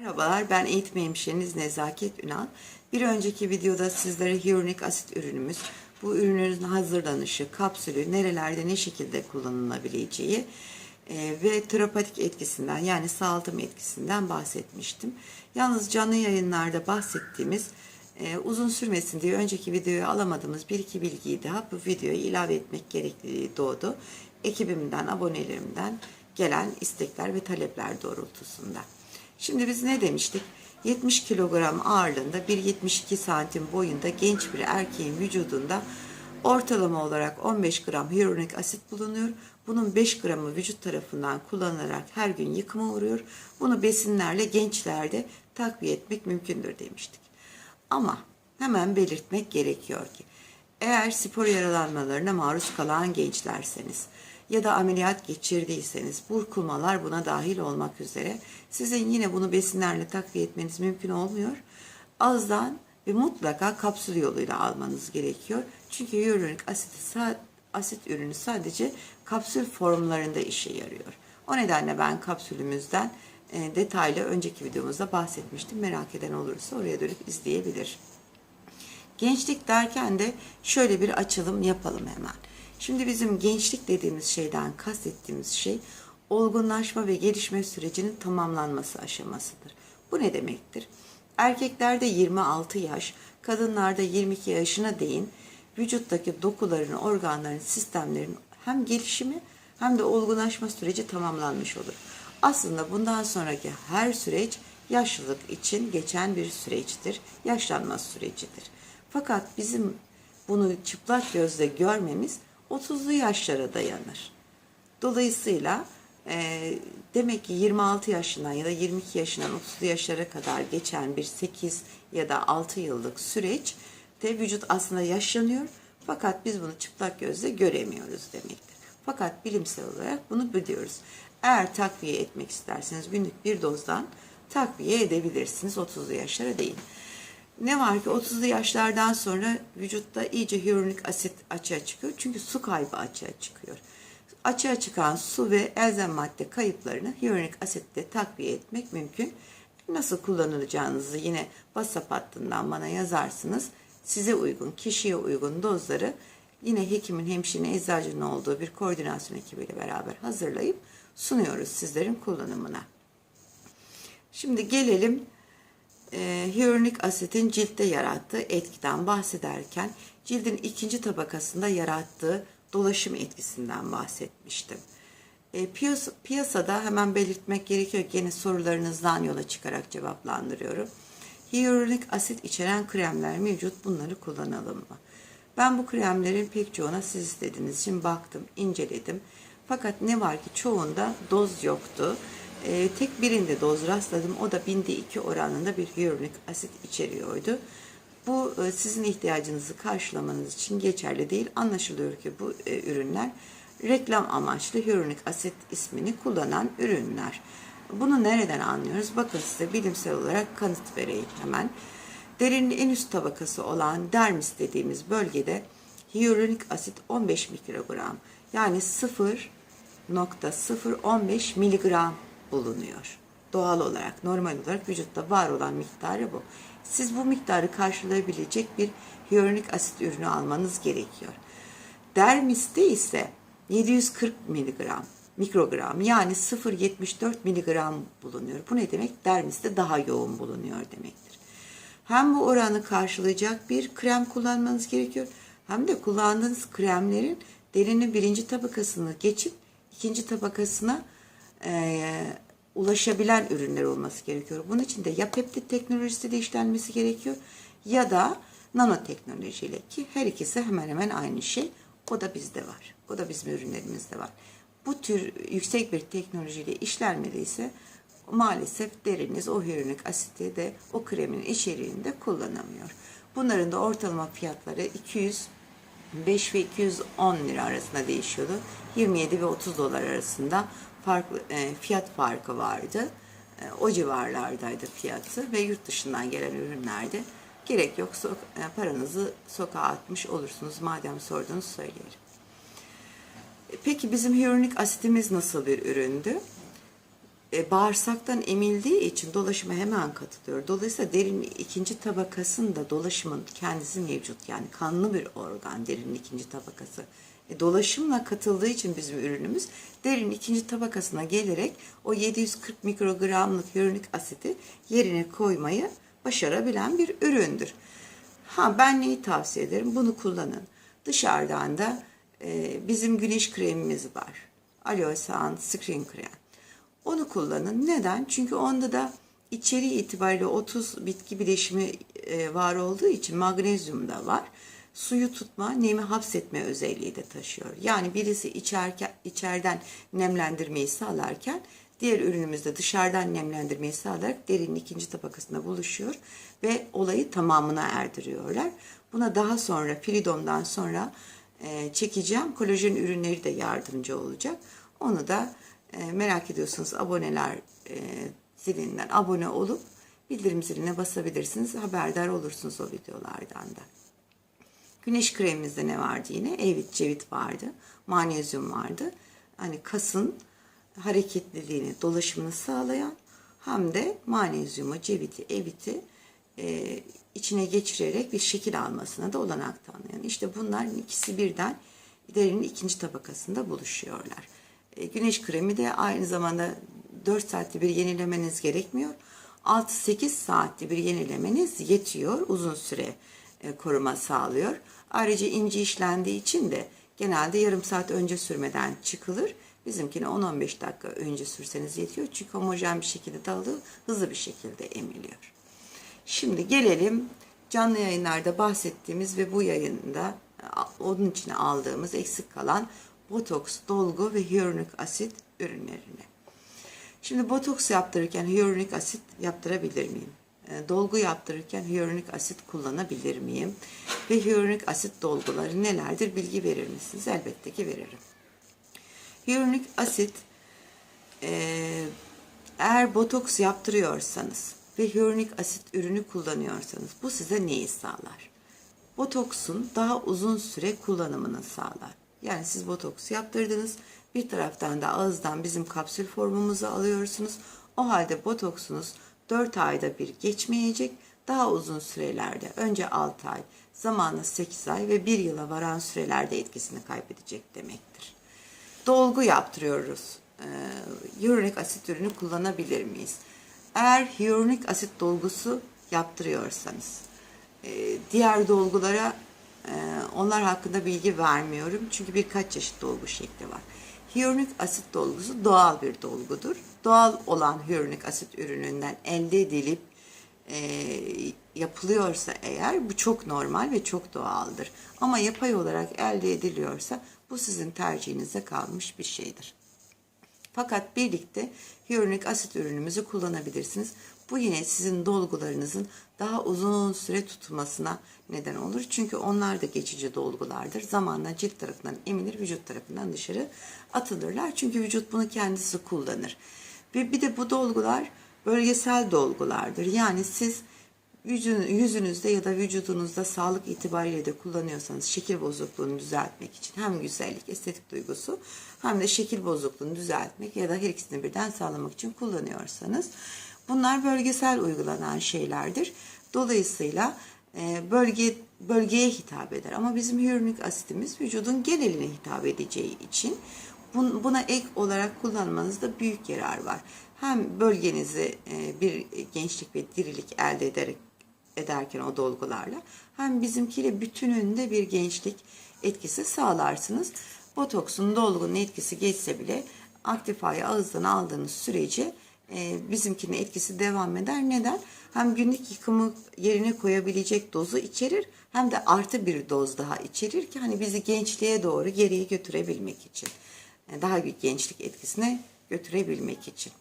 Merhabalar, ben eğitim hemşireniz Nezaket Ünal. Bir önceki videoda sizlere hyaluronik asit ürünümüz, bu ürünün hazırlanışı, kapsülü, nerelerde ne şekilde kullanılabileceği e, ve terapatik etkisinden yani sağaltım etkisinden bahsetmiştim. Yalnız canlı yayınlarda bahsettiğimiz e, uzun sürmesin diye önceki videoyu alamadığımız bir iki bilgiyi daha bu videoya ilave etmek gerekliliği doğdu. Ekibimden, abonelerimden gelen istekler ve talepler doğrultusunda. Şimdi biz ne demiştik? 70 kilogram ağırlığında 1.72 santim boyunda genç bir erkeğin vücudunda ortalama olarak 15 gram hyaluronik asit bulunuyor. Bunun 5 gramı vücut tarafından kullanılarak her gün yıkıma uğruyor. Bunu besinlerle gençlerde takviye etmek mümkündür demiştik. Ama hemen belirtmek gerekiyor ki eğer spor yaralanmalarına maruz kalan gençlerseniz ya da ameliyat geçirdiyseniz burkulmalar buna dahil olmak üzere sizin yine bunu besinlerle takviye etmeniz mümkün olmuyor. Azdan ve mutlaka kapsül yoluyla almanız gerekiyor. Çünkü hyaluronik asit, asit ürünü sadece kapsül formlarında işe yarıyor. O nedenle ben kapsülümüzden e, detaylı önceki videomuzda bahsetmiştim. Merak eden olursa oraya dönüp izleyebilir. Gençlik derken de şöyle bir açılım yapalım hemen. Şimdi bizim gençlik dediğimiz şeyden kastettiğimiz şey olgunlaşma ve gelişme sürecinin tamamlanması aşamasıdır. Bu ne demektir? Erkeklerde 26 yaş, kadınlarda 22 yaşına değin vücuttaki dokuların, organların, sistemlerin hem gelişimi hem de olgunlaşma süreci tamamlanmış olur. Aslında bundan sonraki her süreç yaşlılık için geçen bir süreçtir. Yaşlanma sürecidir. Fakat bizim bunu çıplak gözle görmemiz 30'lu yaşlara dayanır. Dolayısıyla e, demek ki 26 yaşından ya da 22 yaşından 30'lu yaşlara kadar geçen bir 8 ya da 6 yıllık süreç de vücut aslında yaşlanıyor fakat biz bunu çıplak gözle göremiyoruz demektir. Fakat bilimsel olarak bunu biliyoruz. Eğer takviye etmek isterseniz günlük bir dozdan takviye edebilirsiniz 30'lu yaşlara değil. Ne var ki 30'lu yaşlardan sonra vücutta iyice hyaluronik asit açığa çıkıyor. Çünkü su kaybı açığa çıkıyor. Açığa çıkan su ve elzem madde kayıplarını hyaluronik asitle takviye etmek mümkün. Nasıl kullanılacağınızı yine WhatsApp hattından bana yazarsınız. Size uygun, kişiye uygun dozları yine hekimin, hemşirenin, eczacının olduğu bir koordinasyon ekibiyle beraber hazırlayıp sunuyoruz sizlerin kullanımına. Şimdi gelelim e, hyaluronik asitin ciltte yarattığı etkiden bahsederken cildin ikinci tabakasında yarattığı dolaşım etkisinden bahsetmiştim. E, piyas piyasada hemen belirtmek gerekiyor. Gene sorularınızdan yola çıkarak cevaplandırıyorum. Hyaluronik asit içeren kremler mevcut. Bunları kullanalım mı? Ben bu kremlerin pek çoğuna siz istediğiniz için baktım, inceledim. Fakat ne var ki çoğunda doz yoktu. E, tek birinde doz rastladım. O da binde iki oranında bir hyaluronik asit içeriyordu. Bu e, sizin ihtiyacınızı karşılamanız için geçerli değil. Anlaşılıyor ki bu e, ürünler reklam amaçlı hyaluronik asit ismini kullanan ürünler. Bunu nereden anlıyoruz? Bakın size bilimsel olarak kanıt vereyim hemen. Derinin en üst tabakası olan dermis dediğimiz bölgede hyaluronik asit 15 mikrogram yani 0.015 miligram bulunuyor. Doğal olarak, normal olarak vücutta var olan miktarı bu. Siz bu miktarı karşılayabilecek bir hyaluronik asit ürünü almanız gerekiyor. Dermiste ise 740 miligram, mikrogram yani 0.74 miligram bulunuyor. Bu ne demek? Dermiste daha yoğun bulunuyor demektir. Hem bu oranı karşılayacak bir krem kullanmanız gerekiyor hem de kullandığınız kremlerin derinin birinci tabakasını geçip ikinci tabakasına e, ulaşabilen ürünler olması gerekiyor. Bunun için de ya peptit teknolojisiyle işlenmesi gerekiyor ya da nanoteknolojiyle ki her ikisi hemen hemen aynı şey. O da bizde var. O da bizim ürünlerimizde var. Bu tür yüksek bir teknolojiyle işlenmediyse maalesef deriniz o hyaluronik asiti de o kremin içeriğinde kullanamıyor. Bunların da ortalama fiyatları 205 ve 210 lira arasında değişiyordu. 27 ve 30 dolar arasında farklı e, fiyat farkı vardı. E, o civarlardaydı fiyatı ve yurt dışından gelen ürünlerde gerek yok so- e, paranızı sokağa atmış olursunuz. Madem sordunuz söyleyelim. E, Peki bizim hyaluronik asitimiz nasıl bir üründü? e, bağırsaktan emildiği için dolaşıma hemen katılıyor. Dolayısıyla derinin ikinci tabakasında dolaşımın kendisi mevcut. Yani kanlı bir organ derinin ikinci tabakası. E, dolaşımla katıldığı için bizim ürünümüz derinin ikinci tabakasına gelerek o 740 mikrogramlık hyaluronik asiti yerine koymayı başarabilen bir üründür. Ha ben neyi tavsiye ederim? Bunu kullanın. Dışarıdan da e, bizim güneş kremimiz var. Aloe Sun Screen Krem. Onu kullanın. Neden? Çünkü onda da içeriği itibariyle 30 bitki bileşimi e, var olduğu için magnezyum da var. Suyu tutma, nemi hapsetme özelliği de taşıyor. Yani birisi içerken, içeriden nemlendirmeyi sağlarken diğer ürünümüzde dışarıdan nemlendirmeyi sağlayarak derinin ikinci tabakasında buluşuyor ve olayı tamamına erdiriyorlar. Buna daha sonra Freedom'dan sonra e, çekeceğim kolajen ürünleri de yardımcı olacak. Onu da e, merak ediyorsanız aboneler e, zilinden abone olup bildirim ziline basabilirsiniz. Haberdar olursunuz o videolardan da. Güneş kremimizde ne vardı yine? Evet cevit vardı. Magnezyum vardı. Hani kasın hareketliliğini, dolaşımını sağlayan hem de magnezyumu, ceviti, eviti e, içine geçirerek bir şekil almasına da olanak tanıyan. İşte bunların ikisi birden derinin ikinci tabakasında buluşuyorlar. E, güneş kremi de aynı zamanda 4 saatte bir yenilemeniz gerekmiyor. 6-8 saatte bir yenilemeniz yetiyor. Uzun süre koruma sağlıyor. Ayrıca ince işlendiği için de genelde yarım saat önce sürmeden çıkılır. Bizimkine 10-15 dakika önce sürseniz yetiyor. Çünkü homojen bir şekilde dağılıyor, hızlı bir şekilde emiliyor. Şimdi gelelim canlı yayınlarda bahsettiğimiz ve bu yayında onun için aldığımız eksik kalan botoks, dolgu ve hyaluronik asit ürünlerine. Şimdi botoks yaptırırken hyaluronik asit yaptırabilir miyim? E, dolgu yaptırırken hyaluronik asit kullanabilir miyim? Ve hyaluronik asit dolguları nelerdir bilgi verir misiniz? Elbette ki veririm. Hyaluronik asit e, eğer botoks yaptırıyorsanız ve hyaluronik asit ürünü kullanıyorsanız bu size neyi sağlar? Botoksun daha uzun süre kullanımını sağlar. Yani siz botoks yaptırdınız. Bir taraftan da ağızdan bizim kapsül formumuzu alıyorsunuz. O halde botoksunuz 4 ayda bir geçmeyecek. Daha uzun sürelerde önce 6 ay, zamanla 8 ay ve 1 yıla varan sürelerde etkisini kaybedecek demektir. Dolgu yaptırıyoruz. Ee, asit ürünü kullanabilir miyiz? Eğer hyaluronik asit dolgusu yaptırıyorsanız, e, diğer dolgulara e, onlar hakkında bilgi vermiyorum. Çünkü birkaç çeşit dolgu şekli var. Hyaluronik asit dolgusu doğal bir dolgudur. Doğal olan hyaluronik asit ürününden elde edilip e, yapılıyorsa eğer bu çok normal ve çok doğaldır. Ama yapay olarak elde ediliyorsa bu sizin tercihinize kalmış bir şeydir. Fakat birlikte hyaluronik asit ürünümüzü kullanabilirsiniz. Bu yine sizin dolgularınızın daha uzun süre tutmasına neden olur. Çünkü onlar da geçici dolgulardır. Zamanla cilt tarafından emilir, vücut tarafından dışarı atılırlar. Çünkü vücut bunu kendisi kullanır. Ve bir de bu dolgular bölgesel dolgulardır. Yani siz yüzünüzde ya da vücudunuzda sağlık itibariyle de kullanıyorsanız şekil bozukluğunu düzeltmek için hem güzellik, estetik duygusu hem de şekil bozukluğunu düzeltmek ya da her ikisini birden sağlamak için kullanıyorsanız bunlar bölgesel uygulanan şeylerdir. Dolayısıyla e, bölge bölgeye hitap eder. Ama bizim hyaluronik asitimiz vücudun geneline hitap edeceği için buna ek olarak kullanmanızda büyük yarar var. Hem bölgenizi e, bir gençlik ve dirilik elde ederek ederken o dolgularla hem bizimkiyle bütününde bir gençlik etkisi sağlarsınız. Botoksun dolgunun etkisi geçse bile aktifayı ağızdan aldığınız sürece e, bizimkinin etkisi devam eder. Neden? Hem günlük yıkımı yerine koyabilecek dozu içerir hem de artı bir doz daha içerir ki hani bizi gençliğe doğru geriye götürebilmek için. Yani daha bir gençlik etkisine götürebilmek için.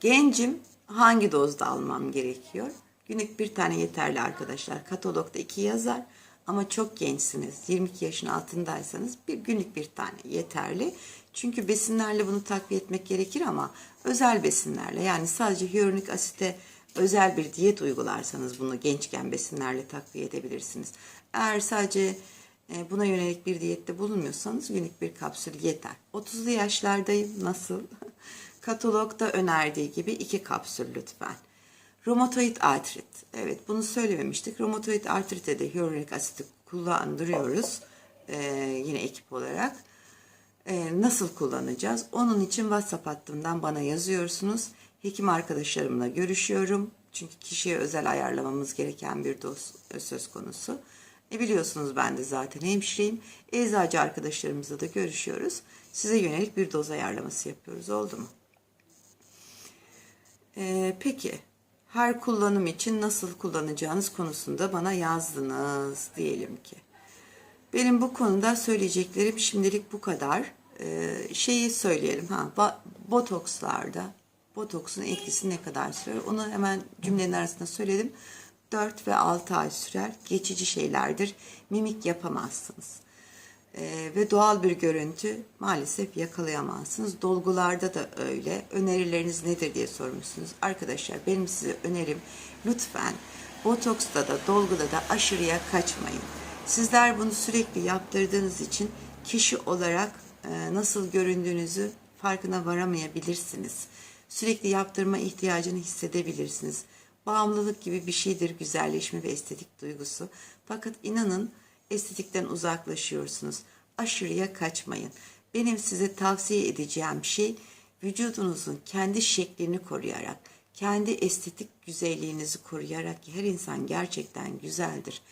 Gencim hangi dozda almam gerekiyor? Günlük bir tane yeterli arkadaşlar. Katalogda iki yazar ama çok gençsiniz. 22 yaşın altındaysanız bir günlük bir tane yeterli. Çünkü besinlerle bunu takviye etmek gerekir ama özel besinlerle yani sadece hyaluronik asite özel bir diyet uygularsanız bunu gençken besinlerle takviye edebilirsiniz. Eğer sadece e, buna yönelik bir diyette bulunmuyorsanız günlük bir kapsül yeter. 30'lu yaşlardayım nasıl? Katalogda önerdiği gibi iki kapsül lütfen. Romatoid artrit. Evet bunu söylememiştik. Romatoid artrite de hyaluronik asiti kullandırıyoruz. Ee, yine ekip olarak. Ee, nasıl kullanacağız? Onun için WhatsApp hattımdan bana yazıyorsunuz. Hekim arkadaşlarımla görüşüyorum. Çünkü kişiye özel ayarlamamız gereken bir doz söz konusu. E biliyorsunuz ben de zaten hemşireyim. Eczacı arkadaşlarımızla da görüşüyoruz. Size yönelik bir doz ayarlaması yapıyoruz. Oldu mu? Ee, peki her kullanım için nasıl kullanacağınız konusunda bana yazdınız diyelim ki. Benim bu konuda söyleyeceklerim şimdilik bu kadar. Ee, şeyi söyleyelim ha botokslarda botoksun etkisi ne kadar sürer onu hemen cümlenin arasında söyledim. 4 ve 6 ay sürer. Geçici şeylerdir. Mimik yapamazsınız. Ee, ve doğal bir görüntü maalesef yakalayamazsınız. Dolgularda da öyle. Önerileriniz nedir diye sormuşsunuz. Arkadaşlar benim size önerim lütfen botoksta da dolguda da aşırıya kaçmayın. Sizler bunu sürekli yaptırdığınız için kişi olarak e, nasıl göründüğünüzü farkına varamayabilirsiniz. Sürekli yaptırma ihtiyacını hissedebilirsiniz. Bağımlılık gibi bir şeydir güzelleşme ve estetik duygusu. Fakat inanın estetikten uzaklaşıyorsunuz. Aşırıya kaçmayın. Benim size tavsiye edeceğim şey vücudunuzun kendi şeklini koruyarak, kendi estetik güzelliğinizi koruyarak her insan gerçekten güzeldir.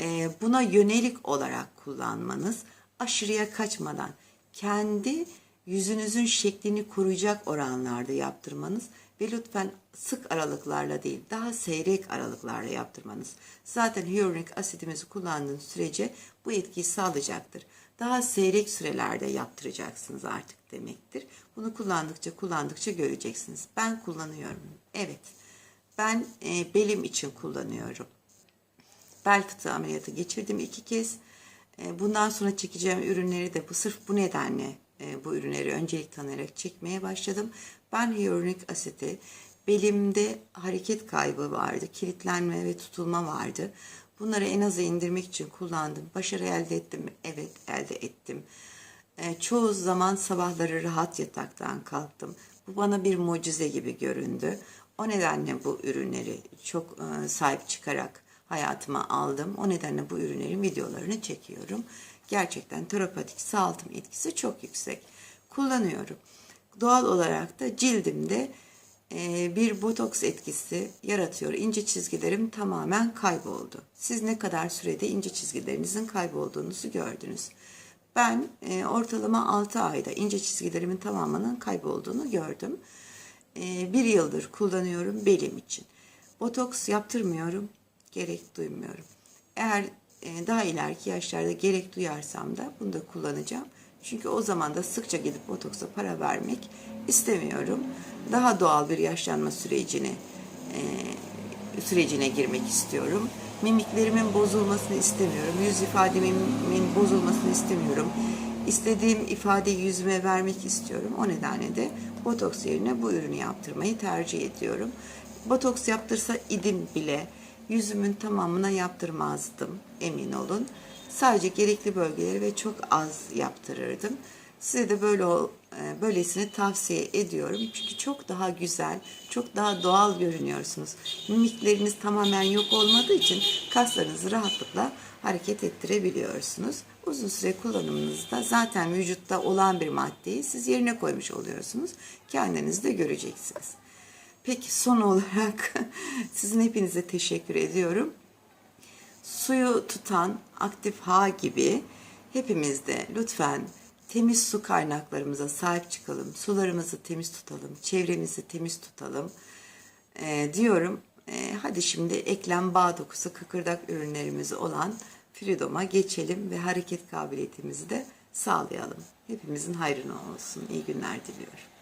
Ee, buna yönelik olarak kullanmanız, aşırıya kaçmadan kendi yüzünüzün şeklini koruyacak oranlarda yaptırmanız ve lütfen sık aralıklarla değil, daha seyrek aralıklarla yaptırmanız. Zaten hyaluronik asidimizi kullandığınız sürece bu etkiyi sağlayacaktır. Daha seyrek sürelerde yaptıracaksınız artık demektir. Bunu kullandıkça kullandıkça göreceksiniz. Ben kullanıyorum. Evet. Ben e, belim için kullanıyorum. Bel fıtığı ameliyatı geçirdim iki kez. E, Bundan sonra çekeceğim ürünleri de bu sırf bu nedenle e, bu ürünleri öncelik tanıyarak çekmeye başladım. Ben hyaluronik asiti belimde hareket kaybı vardı, kilitlenme ve tutulma vardı. Bunları en aza indirmek için kullandım. Başarı elde ettim mi? Evet, elde ettim. E, çoğu zaman sabahları rahat yataktan kalktım. Bu bana bir mucize gibi göründü. O nedenle bu ürünleri çok e, sahip çıkarak hayatıma aldım. O nedenle bu ürünlerin videolarını çekiyorum. Gerçekten terapatik sağaltım etkisi çok yüksek. Kullanıyorum. Doğal olarak da cildimde e, bir botoks etkisi yaratıyor. İnce çizgilerim tamamen kayboldu. Siz ne kadar sürede ince çizgilerinizin kaybolduğunuzu gördünüz. Ben e, ortalama 6 ayda ince çizgilerimin tamamının kaybolduğunu gördüm. E, bir yıldır kullanıyorum belim için. Botoks yaptırmıyorum, gerek duymuyorum. Eğer daha ileriki yaşlarda gerek duyarsam da bunu da kullanacağım. Çünkü o zaman da sıkça gidip botoksa para vermek istemiyorum. Daha doğal bir yaşlanma sürecini e, sürecine girmek istiyorum. Mimiklerimin bozulmasını istemiyorum. Yüz ifademin bozulmasını istemiyorum. İstediğim ifadeyi yüzüme vermek istiyorum. O nedenle de botoks yerine bu ürünü yaptırmayı tercih ediyorum. Botoks yaptırsa idim bile yüzümün tamamına yaptırmazdım emin olun. Sadece gerekli bölgeleri ve çok az yaptırırdım. Size de böyle e, böylesini tavsiye ediyorum. Çünkü çok daha güzel, çok daha doğal görünüyorsunuz. Mimikleriniz tamamen yok olmadığı için kaslarınızı rahatlıkla hareket ettirebiliyorsunuz. Uzun süre kullanımınızda zaten vücutta olan bir maddeyi siz yerine koymuş oluyorsunuz. Kendiniz de göreceksiniz. Peki son olarak sizin hepinize teşekkür ediyorum suyu tutan aktif ha gibi hepimiz de lütfen temiz su kaynaklarımıza sahip çıkalım. Sularımızı temiz tutalım, çevremizi temiz tutalım Ee, diyorum. Ee, hadi şimdi eklem bağ dokusu kıkırdak ürünlerimiz olan Freedom'a geçelim ve hareket kabiliyetimizi de sağlayalım. Hepimizin hayrına olsun. İyi günler diliyorum.